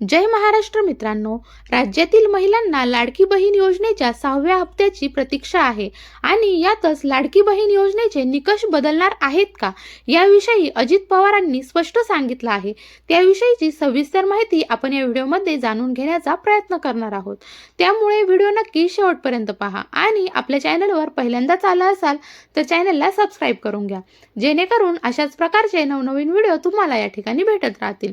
जय महाराष्ट्र मित्रांनो राज्यातील महिलांना लाडकी बहीण योजनेच्या सहाव्या हप्त्याची प्रतीक्षा आहे. आणि यातच लाडकी बहीण योजनेचे निकष बदलणार आहेत का? याविषयी अजित पवारांनी स्पष्ट सांगितलं आहे. त्याविषयीची सविस्तर माहिती आपण या व्हिडिओमध्ये जाणून घेण्याचा प्रयत्न करणार आहोत. त्यामुळे व्हिडिओ नक्की शेवटपर्यंत पहा. आणि आपल्या चॅनलवर पहिल्यांदाच आला असाल तर चॅनलला सबस्क्राईब करून घ्या. जेणेकरून अशाच प्रकारचे नवनवीन व्हिडिओ तुम्हाला या ठिकाणी भेटत राहतील.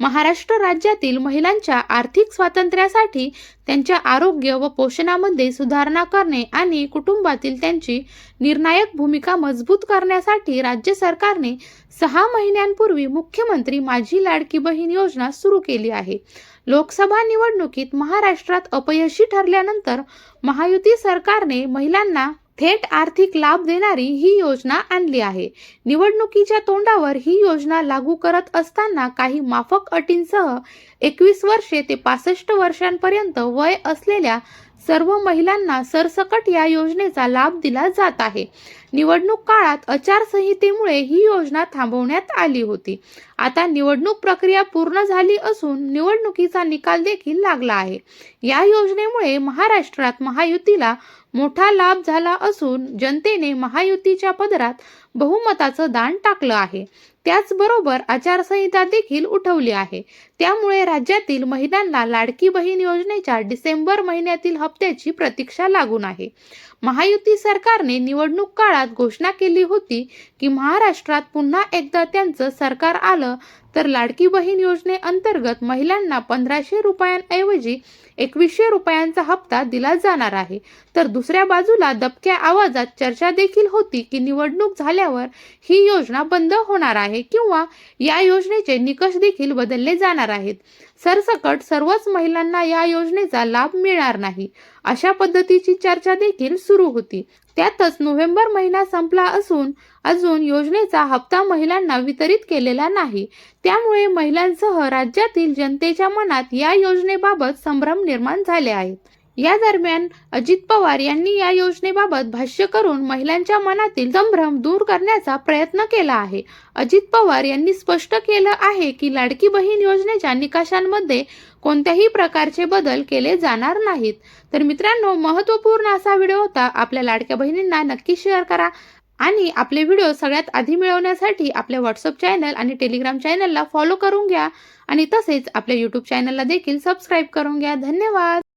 महाराष्ट्र राज्यातील महिलांच्या आर्थिक स्वातंत्र्यासाठी त्यांच्या आरोग्य व पोषणामध्ये सुधारणा करणे आणि कुटुंबातील त्यांची निर्णायक भूमिका मजबूत करण्यासाठी राज्य सरकारने सहा महिन्यांपूर्वी मुख्यमंत्री माझी लाडकी बहीण योजना सुरू केली आहे. लोकसभा निवडणुकीत महाराष्ट्रात अपयशी ठरल्यानंतर महायुती सरकारने महिलांना थेट आर्थिक लाभ देणारी ही योजना आणली आहे. निवडणुकीच्या तोंडावर ही योजना लागू करत असताना काही माफक अटींसह एकवीस वर्षे ते पासष्ट वर्षांपर्यंत वय असलेल्या सर्व महिलांना सरसकट या योजनेचा लाभ दिला जात आहे. निवडणूक काळात आचारसंहितेमुळे ही योजना थांबवण्यात आली होती. आता निवडणूक प्रक्रिया पूर्ण झाली असून निवडणुकीचा निकाल देखील लागला आहे. या योजनेमुळे महाराष्ट्रात महायुतीला मोठा लाभ झाला असून जनतेने महायुतीच्या पदरात बहुमताचं दान टाकलं आहे. त्याचबरोबर आचारसंहिता देखील उठवली आहे. त्यामुळे राज्यातील महिलांना लाडकी बहीण योजनेच्या डिसेंबर महिन्यातील हप्त्याची प्रतीक्षा लागून आहे. महायुती सरकारने निवडणूक काळात घोषणा केली होती की महाराष्ट्रात पुन्हा एकदा त्यांचं सरकार आलं तर लाडकी बहीण योजनेअंतर्गत महिलांना पंधराशे रुपयांऐवजी एकवीसशे रुपयांचा हप्ता दिला जाणार आहे. तर दुसऱ्या बाजूला दबक्या आवाजात चर्चा देखील होती की निवडणूक झाल्यावर ही योजना बंद होणार आहे किंवा या योजनेचे निकष देखील बदलले जाणार आहेत. सरसकट सर्वच महिलांना या योजनेचा लाभ मिळणार नाही. अशा पद्धतीची चर्चा देखील सुरू होती. त्यातच नोव्हेंबर महिना संपला असून अजून योजनेचा हप्ता महिलांना वितरित केलेला नाही. त्यामुळे महिलांसह राज्यातील जनतेच्या मनात या योजनेबाबत संभ्रम निर्माण झाले आहेत. या दरम्यान अजित पवार यांनी या योजनेबाबत भाष्य करून महिलांच्या मनातील संभ्रम दूर करण्याचा प्रयत्न केला आहे. अजित पवार यांनी स्पष्ट केलं आहे की लाडकी बहीण योजनेच्या निकषांमध्ये कोणत्याही प्रकारचे बदल केले जाणार नाहीत. तर मित्रांनो महत्त्वपूर्ण असा व्हिडिओ होता. आपल्या लाडक्या बहिणींना नक्की शेअर करा. आणि आपले व्हिडिओ सगळ्यात आधी मिळवण्यासाठी आपल्या व्हॉट्सअप चॅनल आणि टेलिग्राम चॅनलला फॉलो करून घ्या. आणि तसेच आपल्या यूट्यूब चॅनलला देखील सबस्क्राईब करून घ्या. धन्यवाद!